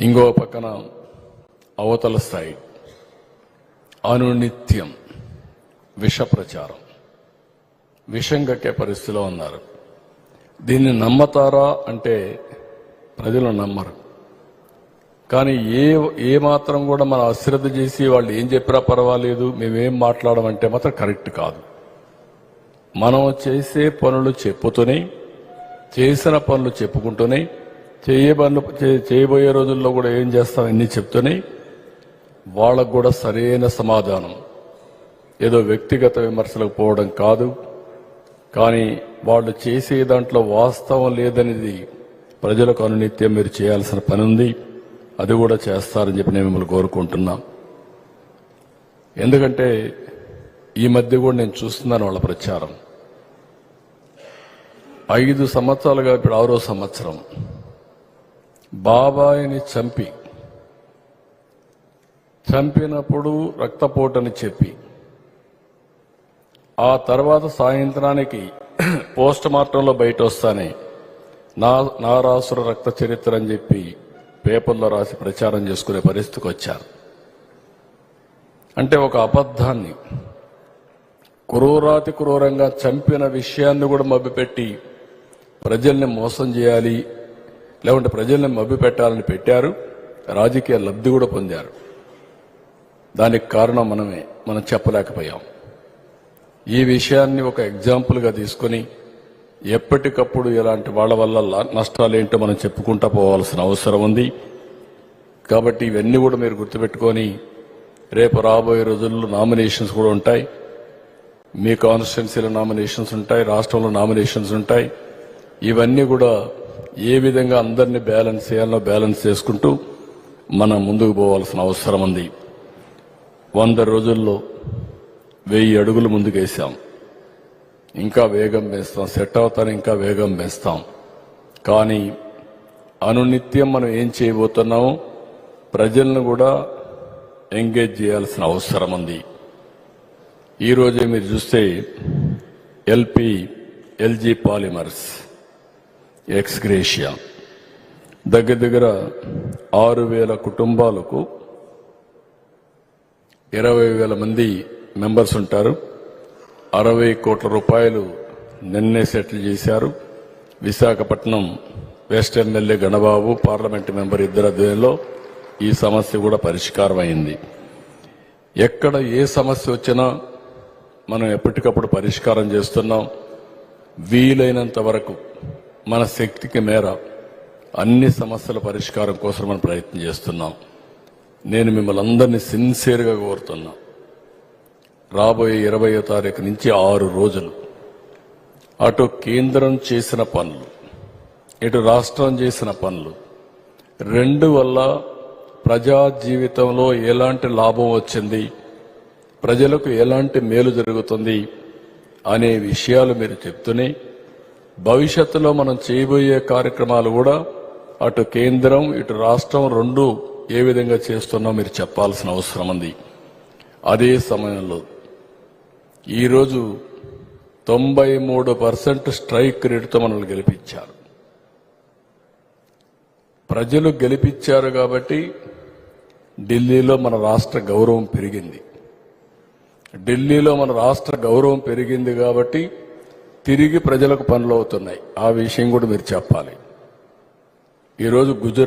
ఇంకో పక్కన అవతల సైడ్ అనునిత్యం. విష ప్రచారం విషం కక్కే పరిస్థితిలో ఉన్నారు. దీన్ని నమ్మతారా అంటే ప్రజలు నమ్మరు. కానీ ఏ ఏ మాత్రం కూడా మనం అశ్రద్ధ చేసి వాళ్ళు ఏం చెప్పినా పర్వాలేదు మేమేం మాట్లాడమంటే మాత్రం కరెక్ట్ కాదు. మనం చేసే పనులు చెప్పుతూనే చేసిన పనులు చెప్పుకుంటూనే చేయబడిన చేయబోయే రోజుల్లో కూడా ఏం చేస్తాం? చెప్తూనే వాళ్ళకు కూడా సరైన సమాధానం. ఏదో వ్యక్తిగత విమర్శలకు పోవడం కాదు. కానీ వాళ్ళు చేసే దాంట్లో వాస్తవం లేదనేది ప్రజలకు అనునిత్యం మీరు చేయాల్సిన పని ఉంది అది కూడా చేస్తారని చెప్పి నేను మిమ్మల్ని కోరుకుంటున్నాం. ఎందుకంటే ఈ మధ్య కూడా నేను చూస్తున్నాను వాళ్ళ ప్రచారం. ఐదు సంవత్సరాలుగా ఇప్పుడు ఆరో సంవత్సరం. బాబాయిని చంపి. చంపినప్పుడు రక్తపోటని చెప్పి. ఆ తర్వాత సాయంత్రానికి పోస్ట్ మార్టంలో బయట వస్తానే నా నారాసుర రక్త చరిత్ర అని చెప్పి పేపర్లో రాసి ప్రచారం చేసుకునే పరిస్థితికి వచ్చారు అంటే ఒక అబద్ధాన్ని. క్రూరాతి క్రూరంగా చంపిన విషయాన్ని కూడా మభ్యపెట్టి ప్రజల్ని మోసం చేయాలి లేకుంటే ప్రజల్ని మభ్యపెట్టాలని పెట్టారు. రాజకీయ లబ్ధి కూడా పొందారు. దానికి కారణం మనమే. మనం చెప్పలేకపోయాం. ఈ విషయాన్ని ఒక ఎగ్జాంపుల్గా తీసుకొని ఎప్పటికప్పుడు ఇలాంటి వాళ్ళ వల్ల లా- నష్టాలేంటో మనం చెప్పుకుంటా పోవాల్సిన అవసరం ఉంది. కాబట్టి ఇవన్నీ కూడా మీరు గుర్తుపెట్టుకొని రేపు రాబోయే రోజుల్లో నామినేషన్స్ కూడా ఉంటాయి. మీ కాన్స్టిట్యున్సీలో నామినేషన్స్ ఉంటాయి. రాష్ట్రంలో నామినేషన్స్ ఉంటాయి. ఇవన్నీ కూడా ఏ విధంగా అందరినీ బ్యాలెన్స్ చేయాలో బ్యాలెన్స్ చేసుకుంటూ మనం ముందుకు పోవాల్సిన అవసరం ఉంది. వంద రోజుల్లో వెయ్యి అడుగులు ముందుకేసాం ఇంకా వేగం పెంచుతాం సెట్ అవుతాను ఇంకా వేగం పెంచుతాం కానీ అనునిత్యం మనం ఏం చేయబోతున్నామో ప్రజలను కూడా ఎంగేజ్ చేయాల్సిన అవసరం ఉంది. ఈరోజే మీరు చూస్తే ఎల్పి ఎల్జీ పాలిమర్స్ ఎక్స్గ్రేషియా. దగ్గర దగ్గర ఆరు వేల కుటుంబాలకు ఇరవై వేల మంది మెంబర్స్ ఉంటారు. అరవై కోట్ల రూపాయలు నిన్నే సెటిల్ చేశారు. Visakhapatnam west MLA Ganababu parliament member ఇద్దరు అధ్యయనంలో ఈ సమస్య కూడా పరిష్కారం అయింది ఎక్కడ ఏ సమస్య వచ్చినా మనం ఎప్పటికప్పుడు పరిష్కారం చేస్తున్నాం. వీలైనంత వరకు మన శక్తికి మేర అన్ని సమస్యల పరిష్కారం కోసం మనం ప్రయత్నం చేస్తున్నాం. నేను మిమ్మల్ని అందరినీ సిన్సియర్గా కోరుతున్నా. రాబోయే ఇరవయో తారీఖు నుంచి ఆరు రోజులు అటు కేంద్రం చేసిన పనులు ఇటు రాష్ట్రం చేసిన పనులు రెండు వల్ల ప్రజా జీవితంలో ఎలాంటి లాభం వచ్చింది ప్రజలకు ఎలాంటి మేలు జరుగుతుంది అనే విషయాలు మీరు చెప్తూనే భవిష్యత్తులో మనం చేయబోయే కార్యక్రమాలు కూడా అటు కేంద్రం ఇటు రాష్ట్రం రెండు ఏ విధంగా చేస్తున్నా మీరు చెప్పాల్సిన అవసరం ఉంది. అదే సమయంలో ఈరోజు తొంభై మూడు పర్సెంట్ స్ట్రైక్ రేటుతో మనల్ని గెలిపించారు. ప్రజలు గెలిపించారు కాబట్టి ఢిల్లీలో మన రాష్ట్ర గౌరవం పెరిగింది. ఢిల్లీలో మన రాష్ట్ర గౌరవం పెరిగింది కాబట్టి తిరిగి ప్రజలకు పనులు అవుతున్నాయి ఆ విషయం కూడా మీరు చెప్పాలి. ఈరోజు గుజరాత్